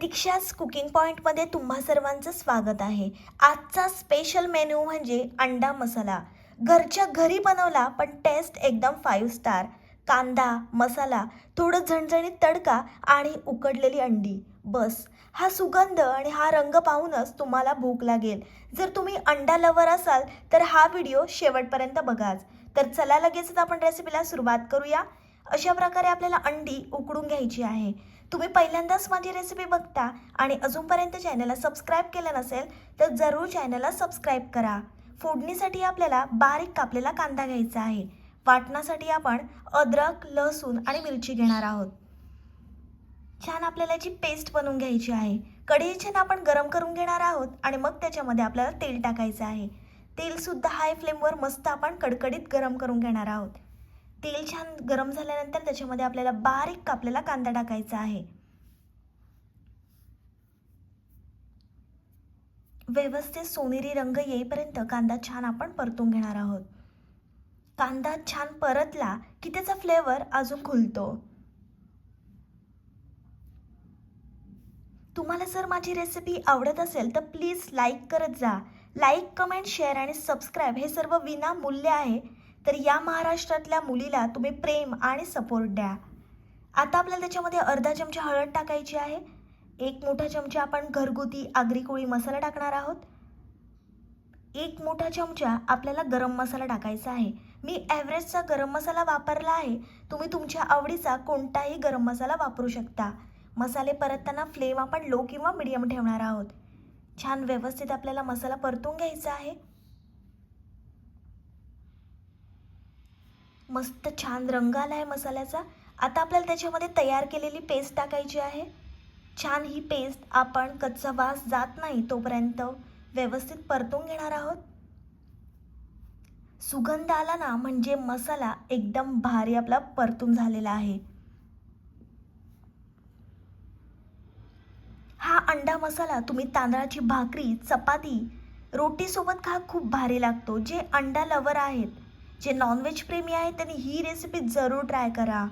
दीक्षाच cooking पॉईंटमध्ये तुम्हा सर्वांचं स्वागत आहे. आजचा स्पेशल मेन्यू म्हणजे अंडा मसाला. घरच्या घरी बनवला पण टेस्ट एकदम फाईव्ह स्टार कांदा मसाला थोडं झणझणीत तडका आणि उकडलेली अंडी. बस. हा सुगंध आणि हा रंग पाहूनच तुम्हाला भूक लागेल. जर तुम्ही अंडा लवर असाल तर हा व्हिडिओ शेवटपर्यंत बघाच. तर चला लगेचच आपण रेसिपीला सुरुवात करूया. अशा प्रकारे आपल्याला अंडी उकडून घ्यायची आहे. तुम्ही पहिल्यांदाच माझी रेसिपी बघता आणि अजूनपर्यंत चॅनलला सबस्क्राईब केलं नसेल तर जरूर चॅनलला सबस्क्राईब करा. फोडणीसाठी आपल्याला बारीक कापलेला कांदा घ्यायचा आहे. वाटणासाठी आपण अद्रक लसूण आणि मिरची घेणार आहोत. छान आपल्याला याची पेस्ट बनवून घ्यायची आहे. कढई छान आपण गरम करून घेणार आहोत आणि मग त्याच्यामध्ये आपल्याला तेल टाकायचं आहे. तेलसुद्धा हाय फ्लेमवर मस्त आपण कडकडीत गरम करून घेणार आहोत. तेल छान गरम झाल्यानंतर त्याच्यामध्ये आपल्याला बारीक कापलेला कांदा टाकायचा आहे. व्यवस्थित सोनेरी रंग येईपर्यंत कांदा छान आपण परतून घेणार आहोत. कांदा छान परतला की त्याचा फ्लेवर अजून खुलतो. तुम्हाला जर माझी रेसिपी आवडत असेल तर प्लीज लाईक करत जा. लाईक कमेंट शेअर आणि सबस्क्राईब हे सर्व विनामूल्य आहे. तर या महाराष्ट्रातल्या मुलीला तुम्ही प्रेम आणि सपोर्ट द्या. आता आपल्याला त्याच्यामध्ये अर्धा चमचा हळद टाकायची आहे. एक मोठा चमचा आपण घरगुती आगरी कोळी मसाला टाकणार आहोत. एक मोठा चमचा आपल्याला गरम मसाला टाकायचा आहे. मी ॲव्हरेजचा गरम मसाला वापरला आहे. तुम्ही तुमच्या आवडीचा कोणताही गरम मसाला वापरू शकता. मसाले परतताना फ्लेम आपण लो किंवा मिडियम ठेवणार आहोत. छान व्यवस्थित आपल्याला मसाला परतून घ्यायचा आहे. मस्त छान रंग आला आहे मसाल्याचा. आता आपल्याला त्याच्यामध्ये तयार केलेली पेस्ट टाकायची आहे. छान ही पेस्ट आपण कच्चा वास जात नाही तोपर्यंत व्यवस्थित परतून घेणार आहोत. सुगंध आला ना म्हणजे मसाला एकदम भारी आपला परतून झालेला आहे. हा अंडा मसाला तुम्ही तांदळाची भाकरी चपाती रोटीसोबत खा खूप भारी लागतो. जे अंडा लवर आहेत जे नॉनव्हेज प्रेमी आहेत त्यांनी ही रेसिपी जरूर ट्राय करा.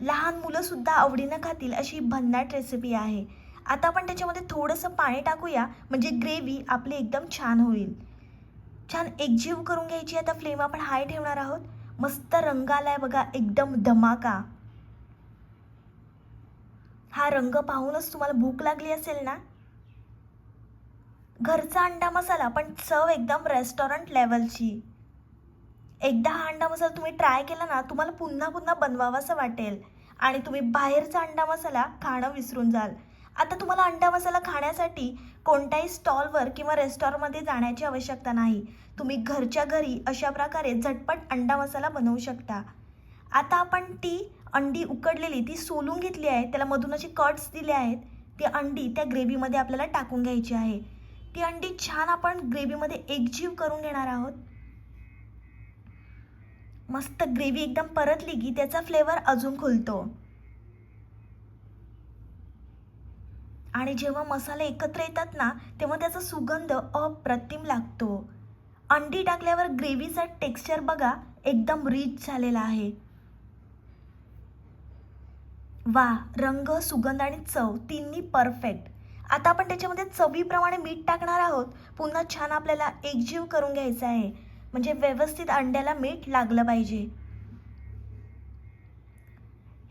लहान मुलंसुद्धा आवडीनं खातील अशी भन्नाट रेसिपी आहे. आता आपण त्याच्यामध्ये थोडंसं पाणी टाकूया म्हणजे ग्रेव्ही आपली एकदम छान होईल. छान एकजीव करून घ्यायची आता फ्लेम आपण हाय ठेवणार आहोत. मस्त रंग आलाय बघा एकदम धमाका. हा रंग पाहूनच तुम्हाला भूक लागली असेल ना? घरचा अंडा मसाला पण चव एकदम रेस्टॉरंट लेवलची एकदा हा अंडा मसाला तुम्ही ट्राय केला ना तुम्हाला पुन्हा पुन्हा बनवावासं वाटेल. आणि तुम्ही बाहेरचा अंडा मसाला खाणं विसरून जाल. आता तुम्हाला अंडा मसाला खाण्यासाठी कोणत्याही स्टॉलवर किंवा रेस्टॉरंटमध्ये जाण्याची आवश्यकता नाही. तुम्ही घरच्या घरी अशा प्रकारे झटपट अंडा मसाला बनवू शकता. आता आपण ती अंडी उकडलेली ती सोलून घेतली आहे त्याला मधून असे कट्स दिले आहेत ती अंडी त्या ग्रेव्हीमध्ये आपल्याला टाकून घ्यायची आहे. ती अंडी छान आपण ग्रेव्हीमध्ये एकजीव करून घेणार आहोत. मस्त ग्रेव्ही एकदम परतली की त्याचा फ्लेवर अजून खुलतो. आणि जेव्हा मसाले एकत्र येतात ना तेव्हा त्याचा सुगंध अप्रतिम लागतो. अंडी टाकल्यावर ग्रेव्हीचा टेक्स्चर बघा एकदम रिच झालेला आहे. वा रंग सुगंध आणि चव तिन्ही परफेक्ट. आता आपण त्याच्यामध्ये चवीप्रमाणे मीठ टाकणार आहोत. पुन्हा छान आपल्याला एकजीव करून घ्यायचं आहे. म्हणजे व्यवस्थित अंड्याला मीठ लागलं पाहिजे.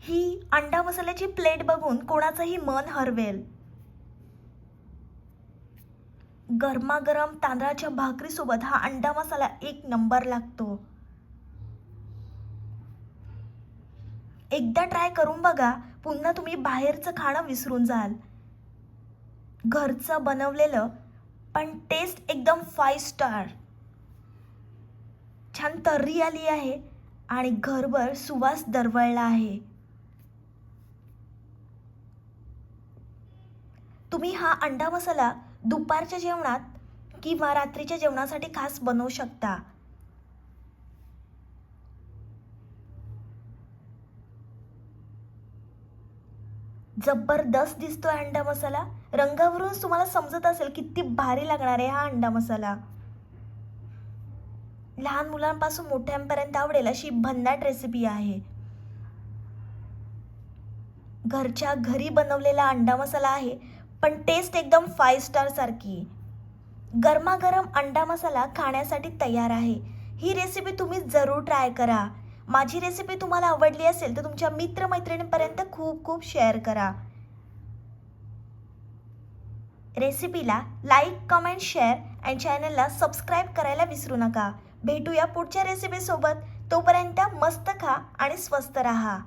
ही अंडा मसाल्याची प्लेट बघून कोणाचंही मन हरवेल. गरमागरम तांदळाच्या भाकरीसोबत हा अंडा मसाला एक नंबर लागतो. एकदा ट्राय करून बघा. पुन्हा तुम्ही बाहेरचं खाणं विसरून जाल. घरचं बनवलेलं पण टेस्ट एकदम फाईव्ह स्टार छान तर्री आली आहे आणि घरभर सुवास दरवळला आहे. तुम्ही हा अंडा मसाला दुपारच्या जेवणात किंवा रात्रीच्या जेवणासाठी खास बनवू शकता. जबरदस्त दिसतोय अंडा मसाला. रंगावरूनच तुम्हाला समजत असेल किती भारी लागणार आहे हा अंडा मसाला. लहान मुलांपासून मोठ्यांपर्यंत आवडेल अशी भन्नाट रेसिपी आहे. घरच्या घरी बनवलेला अंडा मसाला आहे पण टेस्ट एकदम फाईव्ह स्टार सारखी. गरमागरम अंडा मसाला खाण्यासाठी तयार आहे. ही रेसिपी तुम्ही जरूर ट्राय करा. माझी रेसिपी तुम्हाला आवडली असेल तर तुमच्या मित्रमैत्रिणींपर्यंत खूप खूप शेअर करा. रेसिपीला लाईक कमेंट शेअर अँड चॅनलला सबस्क्राईब करायला विसरू नका. भेटूया पुढच्या रेसिपीसोबत तोपर्यंत मस्त खा आणि स्वस्त रहा.